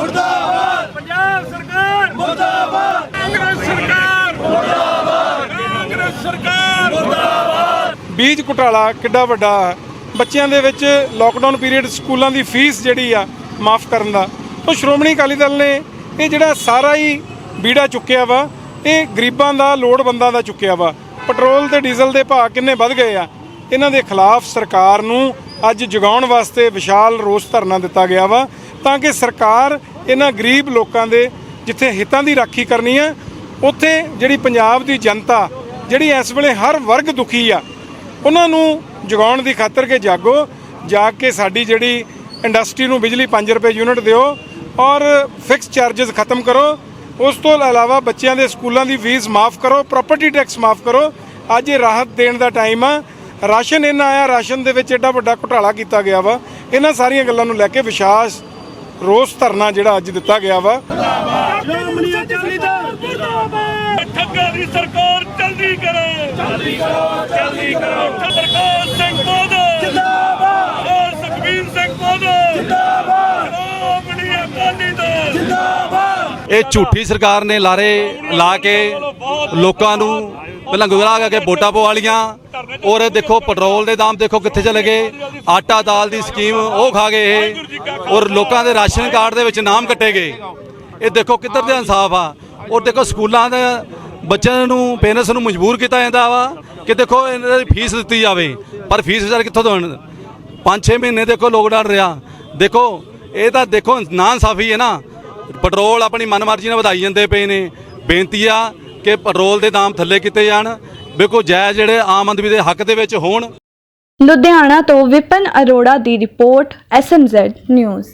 ਮੁਰਦਾਬਾਦ! ਪੰਜਾਬ ਸਰਕਾਰ! ਮੁਰਦਾਬਾਦ! ਕਾਂਗਰਸ ਸਰਕਾਰ! ਮੁਰਦਾਬਾਦ! ਕਾਂਗਰਸ ਸਰਕਾਰ! ਮੁਰਦਾਬਾਦ! ਬੀਜ ਘੁਟਾਲਾ ਕਿੱਡਾ ਵੱਡਾ। ਬੱਚਿਆਂ ਦੇ ਵਿੱਚ ਲੋਕਡਾਊਨ ਪੀਰੀਅਡ ਸਕੂਲਾਂ ਦੀ ਫੀਸ ਜਿਹੜੀ ਆ ਮਾਫ ਕਰਨ ਦਾ। ਤਾਂ ਸ਼੍ਰੋਮਣੀ ਅਕਾਲੀ ਦਲ ਨੇ ਇਹ ਜਿਹੜਾ ਸਾਰਾ ਹੀ ਬੀੜਾ ਚੁੱਕਿਆ ਵਾ ਇਹ ਗਰੀਬਾਂ ਦਾ ਲੋੜਵੰਦਾਂ ਦਾ ਚੁੱਕਿਆ ਵਾ। ਪੈਟਰੋਲ ਤੇ ਡੀਜ਼ਲ ਦੇ ਭਾਅ ਕਿੰਨੇ ਵੱਧ ਗਏ ਆ। ਇਹਨਾਂ ਦੇ ਖਿਲਾਫ ਸਰਕਾਰ ਨੂੰ ਅੱਜ ਜਗਾਉਣ ਵਾਸਤੇ ਵਿਸ਼ਾਲ ਰੋਸ ਧਰਨਾ ਦਿੱਤਾ ਗਿਆ ਵਾ ਤਾਂ ਕਿ ਸਰਕਾਰ ਇਹਨਾਂ ਗਰੀਬ ਲੋਕਾਂ ਦੇ ਜਿੱਥੇ ਹਿੱਤਾਂ ਦੀ ਰਾਖੀ ਕਰਨੀ ਆ ਉੱਥੇ ਜਿਹੜੀ ਪੰਜਾਬ ਦੀ ਜਨਤਾ, ਜਿਹੜੀ ਇਸ ਵੇਲੇ ਹਰ ਵਰਗ ਦੁਖੀ ਆ, ਉਹਨਾਂ ਨੂੰ ਜਗਾਉਣ ਦੀ ਖਾਤਰ ਕਿ ਜਾਗੋ ਜਾਗ ਕੇ ਸਾਡੀ ਜਿਹੜੀ ਇੰਡਸਟਰੀ ਨੂੰ ਬਿਜਲੀ 5 ਰੁਪਏ ਯੂਨਿਟ ਦਿਓ ਔਰ ਫਿਕਸ ਚਾਰजेस ਖਤਮ ਕਰੋ। ਉਸ ਤੋਂ ਇਲਾਵਾ ਬੱਚਿਆਂ ਦੇ ਸਕੂਲਾਂ ਦੀ ਫੀਸ ਮਾਫ ਕਰੋ ਪ੍ਰਾਪਰਟੀ ਟੈਕਸ ਮਾਫ ਕਰੋ। ਅੱਜ ਇਹ ਰਾਹਤ ਦੇਣ ਦਾ ਟਾਈਮ ਆ। ਰਾਸ਼ਨ ਇਹਨਾਂ ਆਇਆ, ਰਾਸ਼ਨ ਦੇ ਵਿੱਚ ਐਡਾ ਵੱਡਾ ਘੁਟਾਲਾ ਕੀਤਾ ਗਿਆ ਵਾ। ਇਹਨਾਂ ਸਾਰੀਆਂ ਗੱਲਾਂ ਨੂੰ ਲੈ ਕੇ ਵਿਸ਼ਵਾਸ ਰੋਸ ਧਰਨਾ ਜਿਹੜਾ ਅੱਜ ਦਿੱਤਾ ਗਿਆ ਵਾ। ਸ਼੍ਰੋਮਣੀ ਅਕਾਲੀ ਦਲ। ਮੁਰਦਾਬਾਦ ਠੱਗਾ ਦੀ ਸਰਕਾਰ ਜਲਦੀ ਕਰੋ। ਜਲਦੀ ਕਰੋ ਜਲਦੀ ਕਰੋ। ਇਹ ਝੂਠੀ ਸਰਕਾਰ ਨੇ ਲਾਰੇ ਲਾ ਕੇ ਲੋਕਾਂ ਨੂੰ ਪਹਿਲਾਂ ਗੁਗਲਾ ਕਰਕੇ ਵੋਟਾਂ ਪਵਾ ਲੀਆਂ ਔਰ ਦੇਖੋ ਪੈਟਰੋਲ ਦੇ ਦਾਮ ਦੇਖੋ ਕਿੱਥੇ ਚਲੇ ਗਏ। ਆਟਾ ਦਾਲ ਦੀ ਸਕੀਮ ਉਹ ਖਾ ਗਏ ਇਹ। ਔਰ ਲੋਕਾਂ ਦੇ ਰਾਸ਼ਨ ਕਾਰਡ ਦੇ ਵਿੱਚ ਨਾਮ ਕੱਟੇ ਗਏ। ਇਹ ਦੇਖੋ ਕਿੱਧਰ ਦਾ ਇਨਸਾਫ ਆ। ਔਰ ਦੇਖੋ ਸਕੂਲਾਂ ਦੇ ਬੱਚਿਆਂ ਨੂੰ ਪੇਰੈਂਟਸ ਨੂੰ ਮਜਬੂਰ ਕੀਤਾ ਜਾਂਦਾ ਵਾ ਕਿ ਦੇਖੋ ਇਹਨਾਂ ਦੀ ਫੀਸ ਦਿੱਤੀ ਜਾਵੇ। ਪਰ ਫੀਸ ਵਿਚਾਰ ਕਿੱਥੋਂ ਦੇਣ? 5-6 ਮਹੀਨੇ ਦੇਖੋ ਲੋਕਡਾਊਨ ਰਿਹਾ। ਦੇਖੋ, ਇਹ ਤਾਂ ਦੇਖੋ ਨਾ ਇਨਸਾਫੀ ਹੈ ਨਾ। ਪੈਟਰੋਲ ਆਪਣੀ ਮਨਮਰਜ਼ੀ ਨਾਲ ਵਧਾਈ ਜਾਂਦੇ ਪਏ ਨੇ। ਬੇਨਤੀ ਆ ਕਿ ਪੈਟਰੋਲ ਦੇ ਦਾਮ ਥੱਲੇ ਕੀਤੇ ਜਾਣ। ਵੇਖੋ, ਜਾਇਜ਼ ਜਿਹੜੇ ਆਮ ਆਦਮੀ ਦੇ ਹੱਕ ਦੇ ਵਿੱਚ ਹੋਣ। ਲੁਧਿਆਣਾ ਤੋਂ ਵਿਪਨ ਅਰੋੜਾ ਦੀ ਰਿਪੋਰਟ ਐਸਐਮਜ਼ੈਡ ਨਿਊਜ਼।